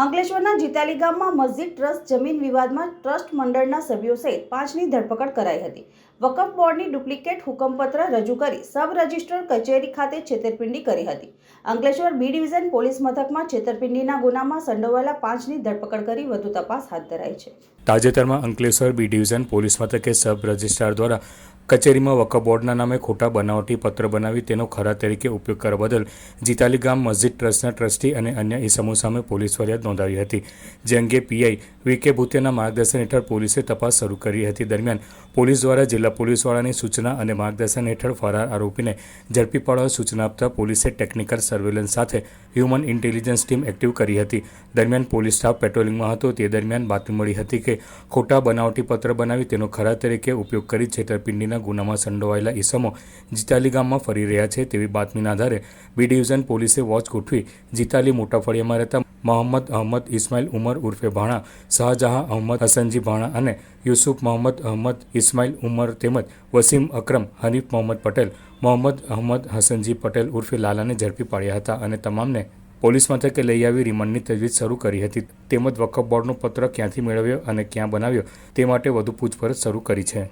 અંકલેશ્વરના જીતાલી ગામમાં મસ્જિદ ટ્રસ્ટ જમીન વિવાદમાં ટ્રસ્ટ મંડળના સભ્યો સહિત પાંચની ધરપકડ કરાઈ હતી. વકફ બોર્ડની ડુપ્લિકેટ હુકમપત્ર રજૂ કરી સબ રજિસ્ટ્રાર કચેરી ખાતે છેતરપિંડી કરી હતી. અંકલેશ્વર બી ડિવિઝન પોલીસ મથકમાં છેતરપિંડીના ગુનામાં સંડોવાયેલા પાંચની ધરપકડ કરી વધુ તપાસ હાથ ધરાઈ છે. તાજેતરમાં અંકલેશ્વર બી ડિવિઝન પોલીસ મથકે સબ રજિસ્ટ્રાર દ્વારા કચેરીમાં વકફ બોર્ડના નામે ખોટા બનાવટી પત્ર બનાવી તેનો ખરા તરીકે ઉપયોગ કરવા બદલ જીતાલી ગામ મસ્જિદ ટ્રસ્ટના ટ્રસ્ટી અને અન્ય ઇસમો સામે પોલીસ ફરિયાદ નોંધાવી હતી. જે અંગે પીઆઈ વી કે ભૂતિયાના માર્ગદર્શન હેઠળ પોલીસે તપાસ શરૂ કરી હતી. દરમિયાન પોલીસ દ્વારા જિલ્લા પોલીસવાળાની સૂચના અને માર્ગદર્શન હેઠળ ફરાર આરોપીને ઝડપી પાડવા સૂચના આપતા પોલીસે ટેકનિકલ સર્વેલન્સ સાથે હ્યુમન ઇન્ટેલિજન્સ ટીમ એક્ટિવ કરી હતી. દરમિયાન પોલીસ સ્ટાફ પેટ્રોલિંગમાં હતો. તે દરમિયાન બાતમી મળી હતી કે ખોટા બનાવટી પત્ર બનાવી તેનો ખરા તરીકે ઉપયોગ કરી છેતરપિંડીના ગુનામાં સંડોવાયેલા ઈસમો જીતાલી ગામમાં ફરી રહ્યા છે તેવી બાતમીના આધારે બી ડિવિઝન પોલીસે વોચ ગોઠવી જીતાલી મોટા ફળિયામાં રહેતા મોહમ્મદ અહમદ ઇસ્માઇલ ઉમર ઉર્ફે ભાણા, શાહજહાં અહમદ હસનજી ભાણા અને યુસુફ મોહમ્મદ અહમદ ઇસ્માઇલ ઉમર તેમજ વસીમ અકરમ, હનીફ મોહમ્મદ પટેલ, મોહમ્મદ અહમદ હસનજી પટેલ ઉર્ફે લાલાને ઝડપી પાડ્યા હતા અને તમામને પોલીસ મથકે લઈ આવી રિમાન્ડની તજવીજ શરૂ કરી હતી. તેમજ વકફ બોર્ડનો પત્ર ક્યાંથી મેળવ્યો અને ક્યાં બનાવ્યો તે માટે વધુ પૂછપરછ શરૂ કરી છે.